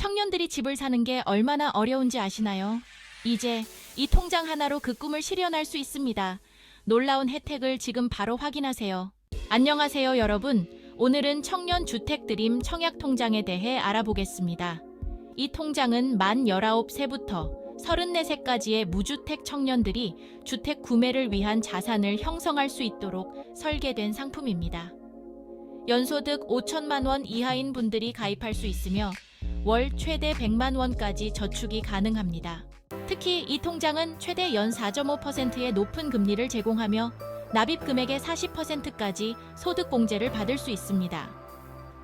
청년들이 집을 사는 게 얼마나 어려운지 아시나요? 이제 이 통장 하나로 그 꿈을 실현할 수 있습니다. 놀라운 혜택을 지금 바로 확인하세요. 안녕하세요, 여러분. 오늘은 청년 주택 드림 청약 통장에 대해 알아보겠습니다. 이 통장은 만 19세부터 34세까지의 무주택 청년들이 주택 구매를 위한 자산을 형성할 수 있도록 설계된 상품입니다. 연소득 5천만 원 이하인 분들이 가입할 수 있으며 월 최대 100만 원까지 저축이 가능합니다. 특히 이 통장은 최대 연 4.5%의 높은 금리를 제공하며 납입 금액의 40%까지 소득 공제를 받을 수 있습니다.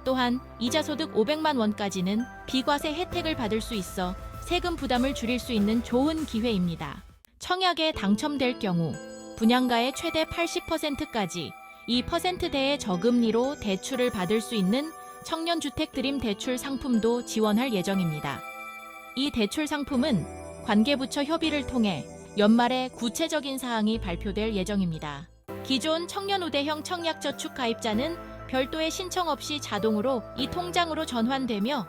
또한 이자 소득 500만 원까지는 비과세 혜택을 받을 수 있어 세금 부담을 줄일 수 있는 좋은 기회입니다. 청약에 당첨될 경우 분양가의 최대 80%까지 2%대의 저금리로 대출을 받을 수 있는 청년주택 드림 대출 상품도 지원할 예정입니다. 이 대출 상품은 관계부처 협의를 통해 연말에 구체적인 사항이 발표될 예정입니다. 기존 청년우대형 청약저축 가입자는 별도의 신청 없이 자동으로 이 통장으로 전환되며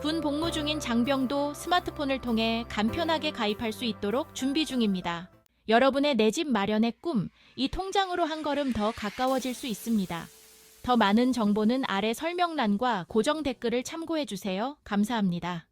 군 복무 중인 장병도 스마트폰을 통해 간편하게 가입할 수 있도록 준비 중입니다. 여러분의 내 집 마련의 꿈, 이 통장으로 한 걸음 더 가까워질 수 있습니다. 더 많은 정보는 아래 설명란과 고정 댓글을 참고해 주세요. 감사합니다.